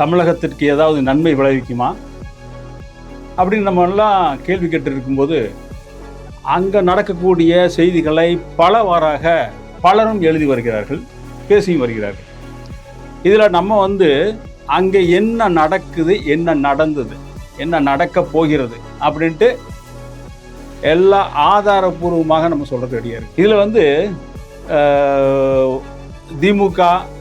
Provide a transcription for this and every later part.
தமிழகத்திற்கு ஏதாவது நன்மை விளைவிக்குமா? அப்படின்னு நம்ம எல்லாம் கேள்வி கேட்டிருக்கும்போது அங்கே நடக்கக்கூடிய செய்திகளை பலவாறாக பலரும் எழுதி வருகிறார்கள் பேசியும் வருகிறார்கள். இதில் நம்ம வந்து அங்கே என்ன நடக்குது என்ன நடந்தது என்ன நடக்க போகிறது அப்படின்ட்டு எல்லா ஆதாரபூர்வமாக நம்ம சொல்கிறது ரெடியாக இதில் வந்து திமுக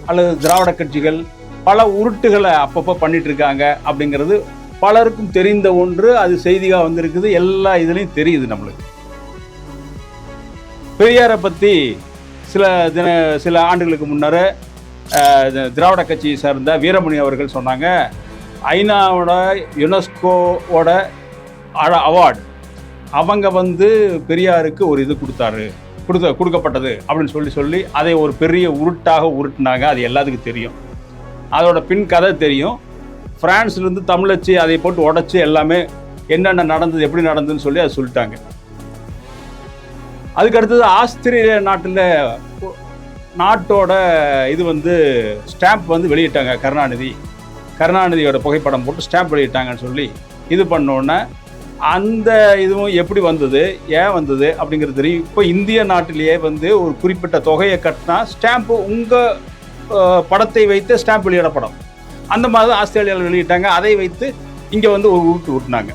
அல்லது திராவிட கட்சிகள் பல உருட்டுகளை அப்பப்போ பண்ணிட்டு இருக்காங்க அப்படிங்கிறது பலருக்கும் தெரிந்த ஒன்று அது செய்தியாக வந்திருக்குது எல்லா இதுலேயும் தெரியுது நம்மளுக்கு. பெரியாரை பற்றி சில தின சில ஆண்டுகளுக்கு முன்னர் திராவிட கட்சியை சார்ந்த வீரமணி அவர்கள் சொன்னாங்க ஐநாவோட யுனெஸ்கோவோட அவார்டு. அவங்க வந்து பெரியாருக்கு ஒரு இது கொடுத்தாரு கொடுத்த கொடுக்கப்பட்டது அப்படின்னு சொல்லி சொல்லி அதை ஒரு பெரிய உருட்டாக உருட்டுனாங்க அது எல்லாத்துக்கும் தெரியும். அதோட பின் கதை தெரியும். ஃப்ரான்ஸ்லேருந்து தமிழச்சு அதை போட்டு உடச்சி எல்லாமே என்னென்ன நடந்தது எப்படி நடந்ததுன்னு சொல்லி அதை சொல்லிட்டாங்க. அதுக்கு அடுத்தது ஆஸ்திரேலிய நாட்டில் நாட்டோட இது வந்து ஸ்டாம்ப் வந்து வெளியிட்டாங்க கருணாநிதி. கருணாநிதியோட புகைப்படம் போட்டு ஸ்டாம்ப் வெளியிட்டாங்கன்னு சொல்லி இது பண்ணோன்னே அந்த இதுவும் எப்படி வந்தது ஏன் வந்தது அப்படிங்கிறது தெரியும். இப்போ இந்திய நாட்டிலேயே வந்து ஒரு குறிப்பிட்ட தொகையை கட்டினா ஸ்டாம்ப்பு உங்கள் படத்தை வைத்து ஸ்டாம்ப் வெளியிடப்படும். அந்த மாதிரி தான் ஆஸ்திரேலியாவில் வெளியிட்டாங்க. அதை வைத்து இங்கே வந்து ஒரு உருட்டு ஊட்டினாங்க.